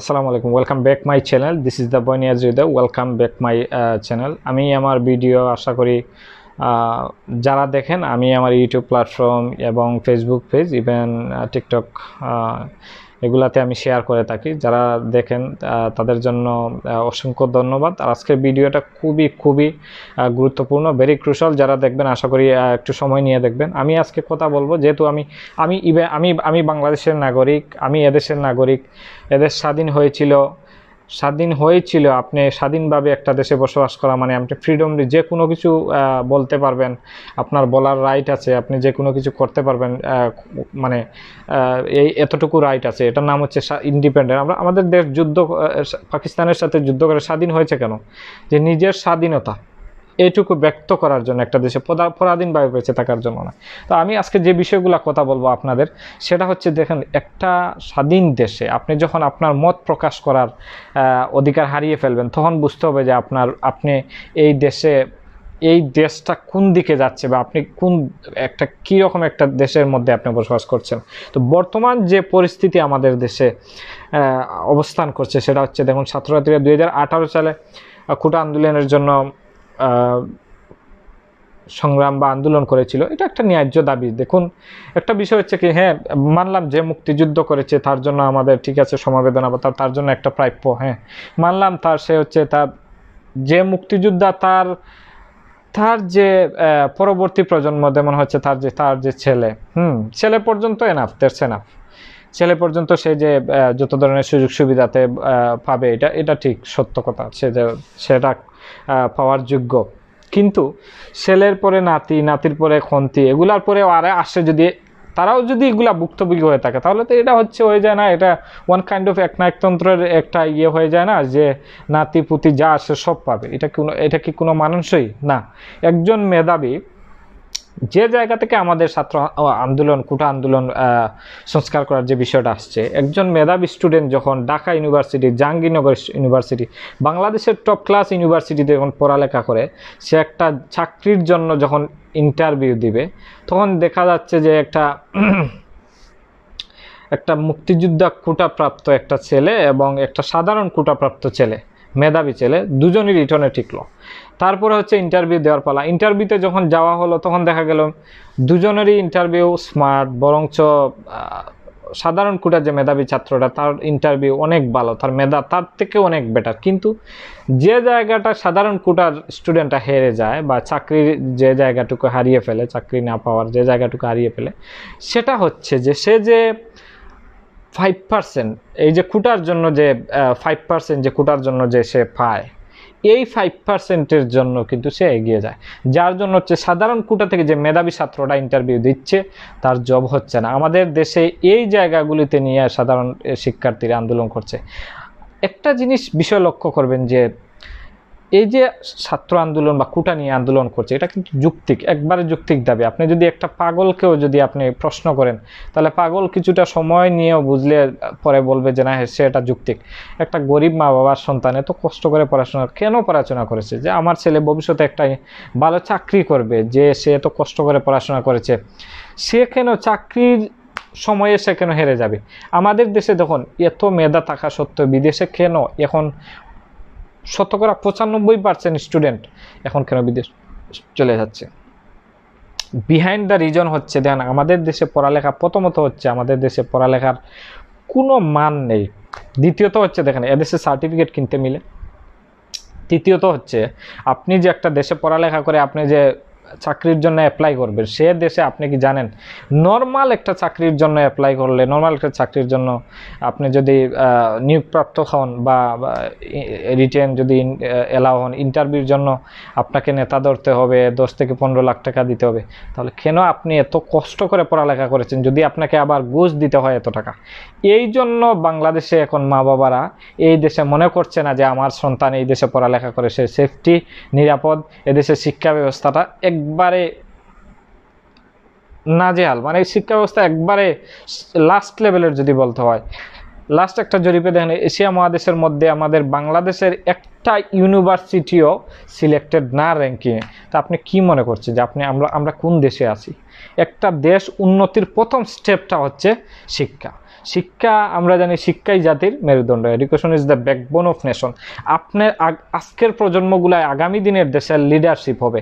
আসসালামু আলাইকুম welcome back my channel this is the Bonia Hridoy welcome back my channel আমি আমার video আশা করি যারা দেখেন, আমি আমার ইউটিউব প্ল্যাটফর্ম এবং ফেসবুক পেজ ইভেন টিকটক এগুলাতে আমি শেয়ার করে থাকি। যারা দেখেন তাদের জন্য অসংখ্য ধন্যবাদ। আর আজকের ভিডিওটা খুবই খুবই গুরুত্বপূর্ণ ভেরি ক্রুশাল যারা দেখবেন, আশা করি একটু সময় নিয়ে দেখবেন। আমি আজকে কথা বলব, যেহেতু আমি আমি আমি আমি বাংলাদেশের নাগরিক, আমি এদেশের নাগরিক এদেশ স্বাধীন হয়েছিল স্বাধীন হয়েছিল, আপনি স্বাধীনভাবে একটা দেশে বসবাস করা মানে আপনি ফ্রিডমলি যে কোনো কিছু বলতে পারবেন, আপনার বলার রাইট আছে, আপনি যে কোনো কিছু করতে পারবেন মানে এই এতটুকু রাইট আছে, এটার নাম হচ্ছে ইন্ডিপেন্ডেন্ট আমরা, আমাদের দেশ যুদ্ধ পাকিস্তানের সাথে যুদ্ধ করে স্বাধীন হয়েছে কেন? যে নিজের স্বাধীনতা এইটুকু ব্যক্ত করার জন্য একটা দেশে পরাধীনভাবে বেঁচে থাকার জন্য না। তো আমি আজকে যে বিষয়গুলো কথা বলব আপনাদের, সেটা হচ্ছে দেখেন, একটা স্বাধীন দেশে আপনি যখন আপনার মত প্রকাশ করার অধিকার হারিয়ে ফেলবেন, তখন বুঝতে হবে যে আপনার, আপনি এই দেশে, এই দেশটা কোন দিকে যাচ্ছে বা আপনি কোন একটা কী রকম একটা দেশের মধ্যে আপনি বসবাস করছেন। তো বর্তমান যে পরিস্থিতি আমাদের দেশে অবস্থান করছে, সেটা হচ্ছে দেখুন ছাত্রছাত্রীরা দুই হাজার আঠারো সালে কোটা আন্দোলনের জন্য সংগ্রাম বা আন্দোলন করেছিল। এটা একটা ন্যায্য দাবি। দেখুন, একটা বিষয় হচ্ছে কি হ্যাঁ মানলাম যে মুক্তিযুদ্ধ করেছে, তার জন্য আমাদের ঠিক আছে সমবেদনা বা তার- জন্য একটা প্রাপ্য হ্যাঁ। মানলাম তার, সে হচ্ছে তার যে মুক্তিযোদ্ধা, তার তার যে পরবর্তী প্রজন্ম, যেমন হচ্ছে তার যে তার যে ছেলে, হুম, ছেলে পর্যন্ত এনাফ দেড়স এনাফ ছেলে পর্যন্ত সে যে যত ধরনের সুযোগ সুবিধাতে পাবে, এটা এটা ঠিক সত্য কথা। সে যে সেটা পাওয়ার যোগ্য। কিন্তু ছেলের পরে নাতি, নাতির পরে খন্তি, এগুলার পরে আরে আসে যদি, তারাও যদি এগুলা ভুক্তভোগী হয়ে থাকে, তাহলে তো এটা হচ্ছে হয়ে যায় না। এটা ওয়ান কাইন্ড অফ একনায়কতন্ত্রের একটা ইয়ে হয়ে যায় না যে, নাতি, পুতি যা আসে সব পাবে। এটা কোনো, এটা কি কোনো মানুষই? না। একজন মেধাবী যে জায়গা থেকে আমাদের ছাত্র আন্দোলন, কোটা আন্দোলন সংস্কার করার যে বিষয়টা আসছে, একজন মেধাবী স্টুডেন্ট যখন ঢাকা ইউনিভার্সিটি জাহাঙ্গীরনগর ইউনিভার্সিটি বাংলাদেশের টপ ক্লাস ইউনিভার্সিটিতে যখন পড়ালেখা করে, সে একটা চাকরির জন্য যখন ইন্টারভিউ দিবে, তখন দেখা যাচ্ছে যে একটা একটা মুক্তিযোদ্ধা কোটাপ্রাপ্ত একটা ছেলে এবং একটা সাধারণ কোটাপ্রাপ্ত ছেলে। মেধাবী ছেলে দুজনই রিটার্নে টিকলো তারপরে হচ্ছে ইন্টারভিউ দেওয়ার পালা। ইন্টারভিউতে যখন যাওয়া হলো, তখন দেখা গেল দুজনেরই ইন্টারভিউ স্মার্ট বরঞ্চ সাধারণ কোটা যে মেধাবী ছাত্রটা তার ইন্টারভিউ অনেক ভালো, তার মেধা তার থেকে অনেক বেটার কিন্তু যে জায়গাটা সাধারণ কোটার স্টুডেন্টটা হেরে যায় বা চাকরির যে জায়গাটুকু হারিয়ে ফেলে, চাকরি না পাওয়ার যে জায়গাটুকু হারিয়ে ফেলে, সেটা হচ্ছে যে সে যে ফাইভ পার্সেন্ট এই যে কোটার জন্য যে ফাইভ পার্সেন্ট যে কোটার জন্য যে সে পায়, এই ফাইভ পার্সেন্টের জন্য কিন্তু সে এগিয়ে যায়। যার জন্য হচ্ছে সাধারণ কোটা থেকে যে মেধাবী ছাত্ররা ইন্টারভিউ দিচ্ছে, তার জব হচ্ছে না। আমাদের দেশে এই জায়গাগুলিতে নিয়ে সাধারণ শিক্ষার্থীরা আন্দোলন করছে। একটা জিনিস বিষয় লক্ষ্য করবেন যে এই যে ছাত্র আন্দোলন বা কোটা নিয়ে আন্দোলন করছে, এটা কিন্তু যুক্তিক, একবারে যুক্তিক দাবি। আপনি যদি একটা পাগলকেও যদি আপনি প্রশ্ন করেন, তাহলে পাগল কিছুটা সময় নিয়েও বুঝলে পরে বলবে যে না সে এটা যুক্তিক। একটা গরিব মা বাবার সন্তান, এত কষ্ট করে পড়াশোনা, কেন পড়াশোনা করেছে? যে আমার ছেলে ভবিষ্যতে একটা ভালো চাকরি করবে, যে সে এত কষ্ট করে পড়াশোনা করেছে, সে কেন চাকরির সময়ে সে কেন হেরে যাবে? আমাদের দেশে দেখুন, এত মেধা থাকা সত্ত্বেও বিদেশে কেন এখন শতকরা পঁচানব্বই পার্সেন্ট স্টুডেন্ট এখন কেন বিদেশ চলে যাচ্ছে? বিহাইন্ড দ্য রিজন হচ্ছে, দেখেন আমাদের দেশে পড়ালেখা প্রথমত হচ্ছে আমাদের দেশে পড়ালেখার কোনো মান নেই। দ্বিতীয়ত হচ্ছে দেখেন, এদেশে সার্টিফিকেট কিনতে মিলে। তৃতীয়ত হচ্ছে, আপনি যে একটা দেশে পড়ালেখা করে আপনি যে চাকরির জন্য অ্যাপ্লাই করবেন সে দেশে আপনি কি জানেন? নর্মাল একটা চাকরির জন্য অ্যাপ্লাই করলে নর্মাল একটা চাকরির জন্য আপনি যদি নিয়োগপ্রাপ্ত হন বা রিটেন যদি এলাও হন ইন্টারভিউর জন্য আপনাকে নেতা ধরতে হবে, দশ থেকে পনেরো লাখ টাকা দিতে হবে। তাহলে কেন আপনি এত কষ্ট করে পড়ালেখা করেছেন যদি আপনাকে আবার ঘুষ দিতে হয় এত টাকা? এই জন্য বাংলাদেশে এখন মা বাবারা এই দেশে মনে করছে না যে আমার সন্তান এই দেশে পড়ালেখা করে, সে সেফটি নিরাপদ, এদেশের শিক্ষা ব্যবস্থাটা একবারে নাজেহাল। মানে শিক্ষা ব্যবস্থা একবারে লাস্ট লেভেলের যদি বলতে হয়। লাস্ট একটা জরিপে দেখেন, এশিয়া মহাদেশের মধ্যে আমাদের বাংলাদেশের একটা ইউনিভার্সিটিও সিলেক্টেড না র্যাঙ্কিংয়ে তা আপনি কি মনে করছেন যে আপনি, আমরা আমরা কোন দেশে আছি? একটা দেশ উন্নতির প্রথম স্টেপটা হচ্ছে শিক্ষা। শিক্ষা, আমরা জানি শিক্ষাই জাতির মেরুদণ্ড। Education is the backbone of nation আপনার আজকের প্রজন্মগুলায় আগামী দিনের দেশের লিডারশিপ হবে।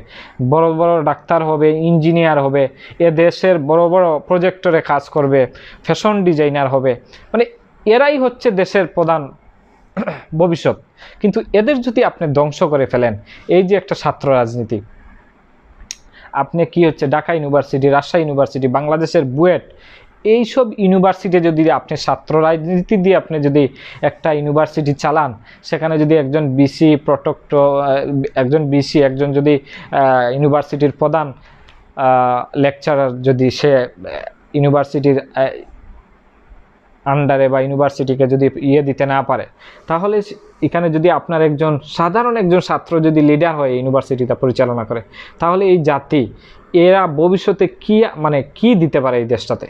বড় বড় ডাক্তার হবে ইঞ্জিনিয়ার হবে, এ দেশের বড় বড় প্রজেক্টরে কাজ করবে ফ্যাশন ডিজাইনার হবে। মানে এরাই হচ্ছে দেশের প্রধান ভবিষ্যৎ। কিন্তু এদের যদি আপনি ধ্বংস করে ফেলেন, এই যে একটা ছাত্র রাজনীতি, আপনি কি হচ্ছে, ঢাকা ইউনিভার্সিটি, রাজশাহী ইউনিভার্সিটি, বাংলাদেশের বুয়েট, এইসব ইউনিভার্সিটি যদি আপনি ছাত্র রাজনীতি দিয়ে আপনি যদি একটা ইউনিভার্সিটি চালান, সেখানে যদি একজন বিসি প্রটক্ট একজন বিসি একজন যদি ইউনিভার্সিটির প্রধান লেকচারার যদি সে ইউনিভার্সিটির আন্ডারে বা ইউনিভার্সিটিকে যদি ইয়ে দিতে না পারে, তাহলে এখানে যদি আপনার একজন, সাধারণ একজন ছাত্র যদি লিডার হয় ইউনিভার্সিটিটা পরিচালনা করে, তাহলে এই জাতি, এরা ভবিষ্যতে কি মানে কি দিতে পারে এই দেশটাতে?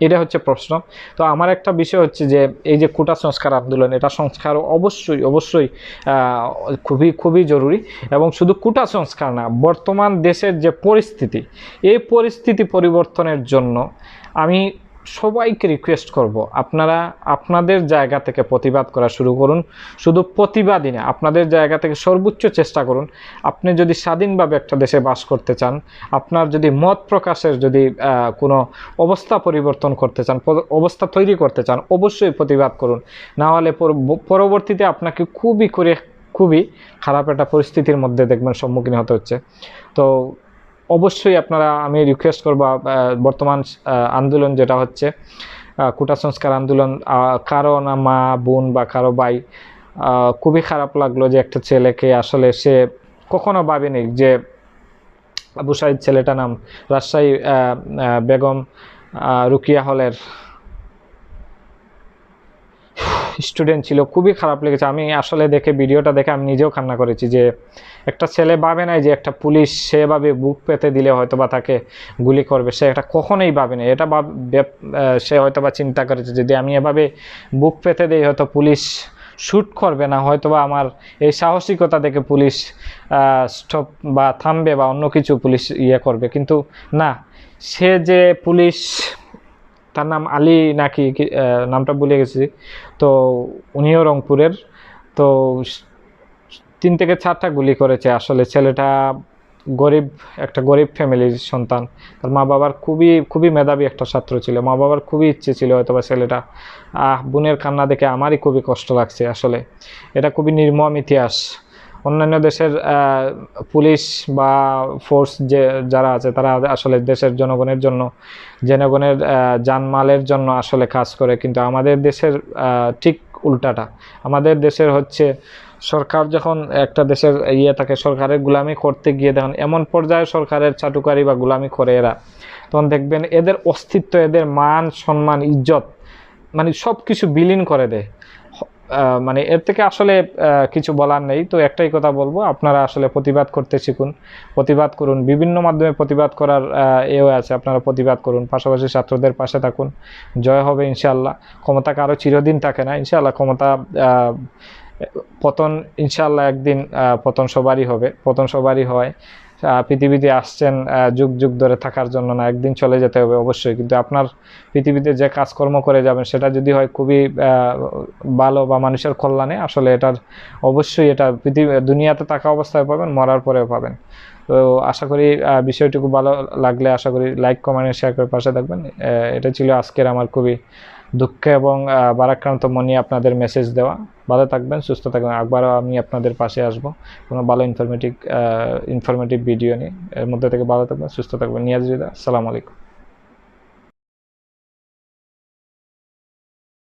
এটা হচ্ছে প্রশ্ন। তো আমার একটা বিষয় হচ্ছে যে, এই যে কোটা সংস্কার আন্দোলন, এটা সংস্কার অবশ্যই অবশ্যই খুবই খুবই জরুরি এবং শুধু কোটা সংস্কার না, বর্তমান দেশের যে পরিস্থিতি, এই পরিস্থিতি পরিবর্তনের জন্য আমি সবাইকে রিকোয়েস্ট করব, আপনারা আপনাদের জায়গা থেকে প্রতিবাদ করা শুরু করুন। শুধু প্রতিবাদই না, আপনাদের জায়গা থেকে সর্বোচ্চ চেষ্টা করুন। আপনি যদি স্বাধীনভাবে একটা দেশে বাস করতে চান, আপনার যদি মত প্রকাশের যদি কোনো অবস্থা পরিবর্তন করতে চান অবস্থা তৈরি করতে চান, অবশ্যই প্রতিবাদ করুন। না হলে পরবর্তীতে আপনাকে খুবই করে, খুবই খারাপ একটা পরিস্থিতির মধ্যে দেখবেন সম্মুখীন হতে হচ্ছে। তো অবশ্যই আপনারা, আমি রিকোয়েস্ট করব বর্তমান আন্দোলন যেটা হচ্ছে কুটা সংস্কার আন্দোলন কারও না মা, বোন বা কারও ভাই খুবই খারাপ লাগল যে একটা ছেলেকে আসলে সে কখনো ভাবেনি যে আবু সাইদ ছেলেটা নাম রাজশাহী বেগম রুকিয়া হলের স্টুডেন্ট ছিল, খুবই খারাপ লেগেছে। আমি আসলে দেখে, ভিডিওটা দেখে আমি নিজেও কান্না করেছি যে, একটা ছেলে ভাবে নাই যে একটা পুলিশ সেভাবে বুক পেতে দিলে হয়তো বা তাকে গুলি করবে। সে এটা কখনোই ভাবে না এটা সে হয়তো বা চিন্তা করেছে, যদি আমি এভাবে বুক পেতে দিই, হয়তো পুলিশ শ্যুট করবে না হয়তো বা আমার এই সাহসিকতা দেখে পুলিশ স্টপ বা থামবে বা অন্য কিছু পুলিশ ইয়ে করবে। কিন্তু না, সে যে পুলিশ, তার নাম আলী নাকি নামটা ভুলে গেছি। তো উনিও রংপুরের, তো তিন থেকে চারটা গুলি করেছে আসলে। ছেলেটা গরিব, একটা গরিব ফ্যামিলির সন্তান। তার মা বাবার খুবই খুবই মেধাবী একটা ছাত্র ছিল। মা বাবার খুবই ইচ্ছে ছিল হয়তো বা ছেলেটা। আহ, বোনের কান্না দেখে আমারই খুবই কষ্ট লাগছে আসলে। এটা খুবই নির্মম ইতিহাস। অন্যান্য দেশের পুলিশ বা ফোর্স যে, যারা আছে, তারা আসলে দেশের জনগণের জন্য, জনগণের জানমালের জন্য আসলে কাজ করে। কিন্তু আমাদের দেশের ঠিক উল্টাটা। আমাদের দেশের হচ্ছে, সরকার যখন একটা দেশের ইয়ে থাকে, সরকারের গুলামি করতে গিয়ে দেখুন, এমন পর্যায়ে সরকারের চাটুকারি বা গুলামি করে এরা। তখন দেখবেন এদের অস্তিত্ব, এদের মান, সম্মান, ইজ্জত মানে সব কিছু বিলীন করে দেয়। মানে এর থেকে আসলে কিছু বলার নেই। তো একটাই কথা বলব, আপনারা আসলে প্রতিবাদ করতে শিখুন। প্রতিবাদ করুন। বিভিন্ন মাধ্যমে প্রতিবাদ করার এও আছে। আপনারা প্রতিবাদ করুন। পাশাপাশি ছাত্রদের পাশে থাকুন। জয় হবে ইনশাল্লাহ ক্ষমতা কারও চিরদিন থাকে না। ইনশাল্লাহ ক্ষমতা পতন ইনশাল্লাহ একদিন পতন সবারই হবে। পতন সবারই হয়। পৃথিবীতে আসছেন যুগ যুগ ধরে থাকার জন্য না একদিন চলে যেতে হবে অবশ্যই। কিন্তু আপনার পৃথিবীতে যে কাজকর্ম করে যাবেন সেটা যদি হয় খুবই ভালো বা মানুষের কল্যাণে আসলে এটার অবশ্যই এটা পৃথিবী দুনিয়াতে থাকা অবস্থায় পাবেন মরার পরেও পাবেন। তো আশা করি আহ, বিষয়টুকু ভালো লাগলে আশা করি লাইক কমেন্ট শেয়ার করে পাশে থাকবেন। এটা ছিল আজকের আমার খুবই দুঃখ এবং বারাক্রান্ত মনে আপনাদের মেসেজ দেওয়া। ভালো থাকবেন, সুস্থ থাকবেন। একবারও আমি আপনাদের পাশে আসব। কোনো ভালো ইনফরমেটিভ ইনফরমেটিভ ভিডিও নিয়ে। এর মধ্যে থেকে ভালো থাকবেন, সুস্থ থাকবেন। নিয়াজ রিদা আসসালামু আলাইকুম।